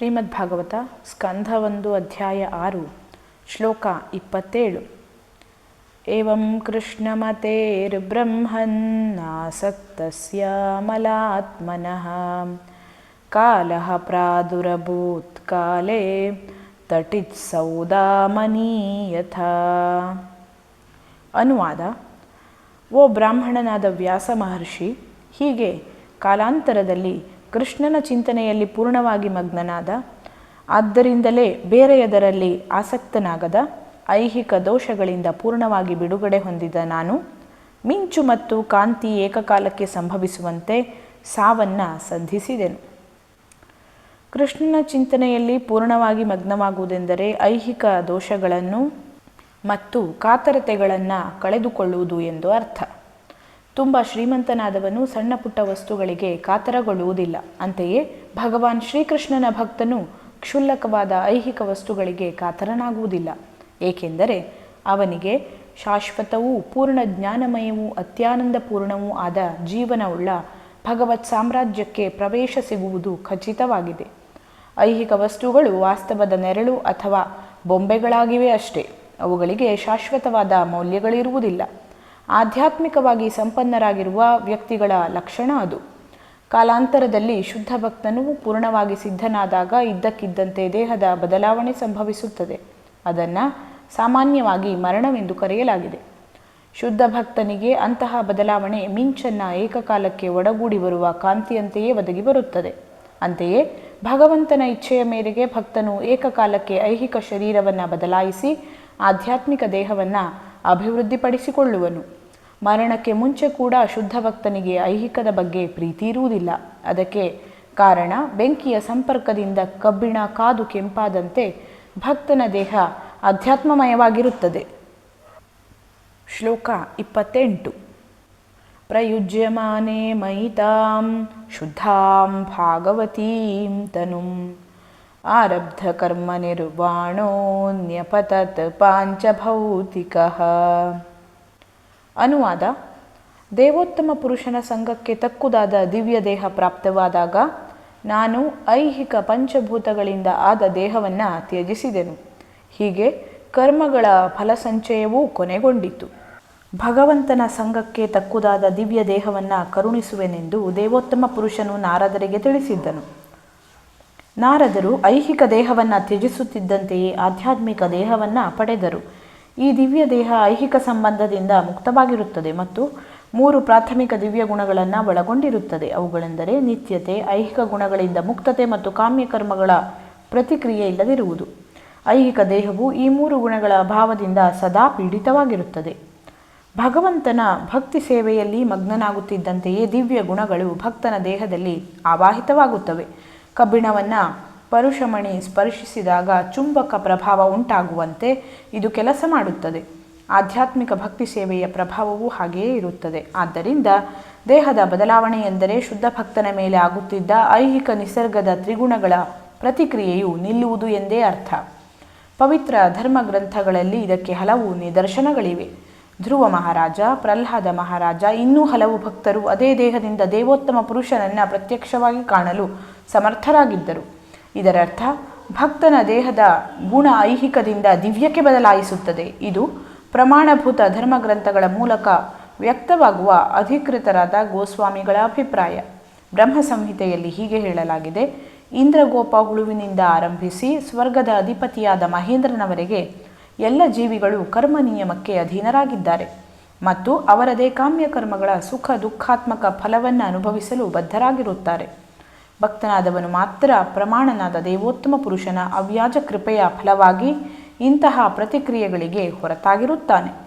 ಶ್ರೀಮದ್ ಭಾಗವತ ಸ್ಕಂಧ ಒಂದು ಅಧ್ಯಾಯ ಆರು, ಶ್ಲೋಕ ಇಪ್ಪತ್ತೇಳು. ಏವಂ ಕೃಷ್ಣಮತೇರ್ಬ್ರಹ್ಮನ್ನಾಸಕ್ತಸ್ಯ ಮಲಾತ್ಮನಃ. ಕಾಲಃ ಪ್ರಾದುರಭೂತ್ ಕಾಲೇ ತಟಿತ್ ಸೌದಾಮನಿ ಯಥಾ. ಅನುವಾದ, ಓ ಬ್ರಾಹ್ಮಣನಾದ ವ್ಯಾಸ ಮಹರ್ಷಿ, ಹೀಗೆ ಕಾಲಾಂತರದಲ್ಲಿ ಕೃಷ್ಣನ ಚಿಂತನೆಯಲ್ಲಿ ಪೂರ್ಣವಾಗಿ ಮಗ್ನನಾದ, ಆದ್ದರಿಂದಲೇ ಬೇರೆಯದರಲ್ಲಿ ಆಸಕ್ತನಾಗದ, ಐಹಿಕ ದೋಷಗಳಿಂದ ಪೂರ್ಣವಾಗಿ ಬಿಡುಗಡೆ ಹೊಂದಿದ ನಾನು, ಮಿಂಚು ಮತ್ತು ಕಾಂತಿ ಏಕಕಾಲಕ್ಕೆ ಸಂಭವಿಸುವಂತೆ ಸಾವನ್ನ ಸಂಧಿಸಿದೆನು. ಕೃಷ್ಣನ ಚಿಂತನೆಯಲ್ಲಿ ಪೂರ್ಣವಾಗಿ ಮಗ್ನವಾಗುವುದೆಂದರೆ ಐಹಿಕ ದೋಷಗಳನ್ನು ಮತ್ತು ಕಾತರತೆಗಳನ್ನು ಕಳೆದುಕೊಳ್ಳುವುದು ಎಂದು ಅರ್ಥ. ತುಂಬ ಶ್ರೀಮಂತನಾದವನು ಸಣ್ಣ ಪುಟ್ಟ ವಸ್ತುಗಳಿಗೆ ಕಾತರಗೊಳ್ಳುವುದಿಲ್ಲ. ಅಂತೆಯೇ ಭಗವಾನ್ ಶ್ರೀಕೃಷ್ಣನ ಭಕ್ತನು ಕ್ಷುಲ್ಲಕವಾದ ಐಹಿಕ ವಸ್ತುಗಳಿಗೆ ಕಾತರನಾಗುವುದಿಲ್ಲ. ಏಕೆಂದರೆ ಅವನಿಗೆ ಶಾಶ್ವತವೂ ಪೂರ್ಣ ಜ್ಞಾನಮಯವೂ ಅತ್ಯಾನಂದಪೂರ್ಣವೂ ಆದ ಜೀವನವುಳ್ಳ ಭಗವತ್ ಸಾಮ್ರಾಜ್ಯಕ್ಕೆ ಪ್ರವೇಶ ಸಿಗುವುದು ಖಚಿತವಾಗಿದೆ. ಐಹಿಕ ವಸ್ತುಗಳು ವಾಸ್ತವದ ನೆರಳು ಅಥವಾ ಬೊಂಬೆಗಳಾಗಿವೆ ಅಷ್ಟೇ. ಅವುಗಳಿಗೆ ಶಾಶ್ವತವಾದ ಮೌಲ್ಯಗಳಿರುವುದಿಲ್ಲ. ಆಧ್ಯಾತ್ಮಿಕವಾಗಿ ಸಂಪನ್ನರಾಗಿರುವ ವ್ಯಕ್ತಿಗಳ ಲಕ್ಷಣ ಅದು. ಕಾಲಾಂತರದಲ್ಲಿ ಶುದ್ಧ ಭಕ್ತನು ಪೂರ್ಣವಾಗಿ ಸಿದ್ಧನಾದಾಗ ಇದ್ದಕ್ಕಿದ್ದಂತೆ ದೇಹದ ಬದಲಾವಣೆ ಸಂಭವಿಸುತ್ತದೆ. ಅದನ್ನು ಸಾಮಾನ್ಯವಾಗಿ ಮರಣವೆಂದು ಕರೆಯಲಾಗಿದೆ. ಶುದ್ಧ ಭಕ್ತನಿಗೆ ಅಂತಹ ಬದಲಾವಣೆ ಮಿಂಚನ್ನ ಏಕಕಾಲಕ್ಕೆ ಒಡಗೂಡಿ ಬರುವ ಕಾಂತಿಯಂತೆಯೇ ಒದಗಿ ಬರುತ್ತದೆ. ಅಂತೆಯೇ ಭಗವಂತನ ಇಚ್ಛೆಯ ಮೇರೆಗೆ ಭಕ್ತನು ಏಕಕಾಲಕ್ಕೆ ಐಹಿಕ ಶರೀರವನ್ನು ಬದಲಾಯಿಸಿ ಆಧ್ಯಾತ್ಮಿಕ ದೇಹವನ್ನು ಅಭಿವೃದ್ಧಿಪಡಿಸಿಕೊಳ್ಳುವನು. ಮರಣಕ್ಕೆ ಮುಂಚೆ ಕೂಡ ಶುದ್ಧ ಭಕ್ತನಿಗೆ ಐಹಿಕದ ಬಗ್ಗೆ ಪ್ರೀತಿ ಇರುವುದಿಲ್ಲ. ಅದಕ್ಕೆ ಕಾರಣ ಬೆಂಕಿಯ ಸಂಪರ್ಕದಿಂದ ಕಬ್ಬಿಣ ಕಾದು ಕೆಂಪಾದಂತೆ ಭಕ್ತನ ದೇಹ ಅಧ್ಯಾತ್ಮಮಯವಾಗಿರುತ್ತದೆ. ಶ್ಲೋಕ ಇಪ್ಪತ್ತೆಂಟು. ಪ್ರಯುಜ್ಯಮಾನೆ ಮಯಿತಾಂ ಶುದ್ಧಾಂ ಭಾಗವತೀಂ ತನುಂ. ಆರಬ್ಧ ಕರ್ಮ ನಿರ್ವಾಣೋನ್ಯಪತತ್ ಪಾಂಚಭೌತಿಕ. ಅನುವಾದ, ದೇವೋತ್ತಮ ಪುರುಷನ ಸಂಘಕ್ಕೆ ತಕ್ಕುದಾದ ದಿವ್ಯ ದೇಹ ಪ್ರಾಪ್ತವಾದಾಗ ನಾನು ಐಹಿಕ ಪಂಚಭೂತಗಳಿಂದ ಆದ ದೇಹವನ್ನು ತ್ಯಜಿಸಿದೆನು. ಹೀಗೆ ಕರ್ಮಗಳ ಫಲಸಂಚಯವೂ ಕೊನೆಗೊಂಡಿತು. ಭಗವಂತನ ಸಂಘಕ್ಕೆ ತಕ್ಕುದಾದ ದಿವ್ಯ ದೇಹವನ್ನು ಕರುಣಿಸುವೆನೆಂದು ದೇವೋತ್ತಮ ಪುರುಷನು ನಾರದರಿಗೆ ತಿಳಿಸಿದ್ದನು. ನಾರದರು ಐಹಿಕ ದೇಹವನ್ನು ತ್ಯಜಿಸುತ್ತಿದ್ದಂತೆಯೇ ಆಧ್ಯಾತ್ಮಿಕ ದೇಹವನ್ನು ಪಡೆದರು. ಈ ದಿವ್ಯ ದೇಹ ಐಹಿಕ ಸಂಬಂಧದಿಂದ ಮುಕ್ತವಾಗಿರುತ್ತದೆ ಮತ್ತು ಮೂರು ಪ್ರಾಥಮಿಕ ದಿವ್ಯ ಗುಣಗಳನ್ನು ಒಳಗೊಂಡಿರುತ್ತದೆ. ಅವುಗಳೆಂದರೆ ನಿತ್ಯತೆ, ಐಹಿಕ ಗುಣಗಳಿಂದ ಮುಕ್ತತೆ ಮತ್ತು ಕಾಮ್ಯ ಕರ್ಮಗಳ ಪ್ರತಿಕ್ರಿಯೆ ಇಲ್ಲದಿರುವುದು. ಐಹಿಕ ದೇಹವು ಈ ಮೂರು ಗುಣಗಳ ಅಭಾವದಿಂದ ಸದಾ ಪೀಡಿತವಾಗಿರುತ್ತದೆ. ಭಗವಂತನ ಭಕ್ತಿ ಸೇವೆಯಲ್ಲಿ ಮಗ್ನನಾಗುತ್ತಿದ್ದಂತೆಯೇ ದಿವ್ಯ ಗುಣಗಳು ಭಕ್ತನ ದೇಹದಲ್ಲಿ ಆವಾಹಿತವಾಗುತ್ತವೆ. ಕಬ್ಬಿಣವನ್ನು ಪರುಷಮಣಿ ಸ್ಪರ್ಶಿಸಿದಾಗ ಚುಂಬಕ ಪ್ರಭಾವ ಉಂಟಾಗುವಂತೆ ಇದು ಕೆಲಸ ಮಾಡುತ್ತದೆ. ಆಧ್ಯಾತ್ಮಿಕ ಭಕ್ತಿ ಸೇವೆಯ ಪ್ರಭಾವವೂ ಹಾಗೆಯೇ ಇರುತ್ತದೆ. ಆದ್ದರಿಂದ ದೇಹದ ಬದಲಾವಣೆ ಎಂದರೆ ಶುದ್ಧ ಭಕ್ತನ ಮೇಲೆ ಆಗುತ್ತಿದ್ದ ಐಹಿಕ ನಿಸರ್ಗದ ತ್ರಿಗುಣಗಳ ಪ್ರತಿಕ್ರಿಯೆಯು ನಿಲ್ಲುವುದು ಎಂದೇ ಅರ್ಥ. ಪವಿತ್ರ ಧರ್ಮ ಗ್ರಂಥಗಳಲ್ಲಿ ಇದಕ್ಕೆ ಹಲವು ನಿದರ್ಶನಗಳಿವೆ. ಧ್ರುವ ಮಹಾರಾಜ, ಪ್ರಹ್ಲಾದ ಮಹಾರಾಜ, ಇನ್ನೂ ಹಲವು ಭಕ್ತರು ಅದೇ ದೇಹದಿಂದ ದೇವೋತ್ತಮ ಪುರುಷನನ್ನು ಪ್ರತ್ಯಕ್ಷವಾಗಿ ಕಾಣಲು ಸಮರ್ಥರಾಗಿದ್ದರು. ಇದರರ್ಥ, ಭಕ್ತನ ದೇಹದ ಗುಣ ಐಹಿಕದಿಂದ ದಿವ್ಯಕ್ಕೆ ಬದಲಾಯಿಸುತ್ತದೆ. ಇದು ಪ್ರಮಾಣಭೂತ ಧರ್ಮಗ್ರಂಥಗಳ ಮೂಲಕ ವ್ಯಕ್ತವಾಗುವ ಅಧಿಕೃತರಾದ ಗೋಸ್ವಾಮಿಗಳ ಅಭಿಪ್ರಾಯ. ಬ್ರಹ್ಮ ಸಂಹಿತೆಯಲ್ಲಿ ಹೀಗೆ ಹೇಳಲಾಗಿದೆ, ಇಂದ್ರಗೋಪ ಹುಳುವಿನಿಂದ ಆರಂಭಿಸಿ ಸ್ವರ್ಗದ ಅಧಿಪತಿಯಾದ ಮಹೇಂದ್ರನವರೆಗೆ ಎಲ್ಲ ಜೀವಿಗಳು ಕರ್ಮ ನಿಯಮಕ್ಕೆ ಅಧೀನರಾಗಿದ್ದಾರೆ ಮತ್ತು ಅವರದೇ ಕಾಮ್ಯ ಕರ್ಮಗಳ ಸುಖ ದುಃಖಾತ್ಮಕ ಫಲವನ್ನು ಅನುಭವಿಸಲು ಬದ್ಧರಾಗಿರುತ್ತಾರೆ. ಭಕ್ತನಾದವನು ಮಾತ್ರ ಪ್ರಮಾಣನಾದ ದೇವೋತ್ತಮ ಪುರುಷನ ಅವ್ಯಾಜ ಕೃಪೆಯ ಫಲವಾಗಿ ಇಂತಹ ಪ್ರತಿಕ್ರಿಯೆಗಳಿಗೆ ಹೊರತಾಗಿರುತ್ತಾನೆ.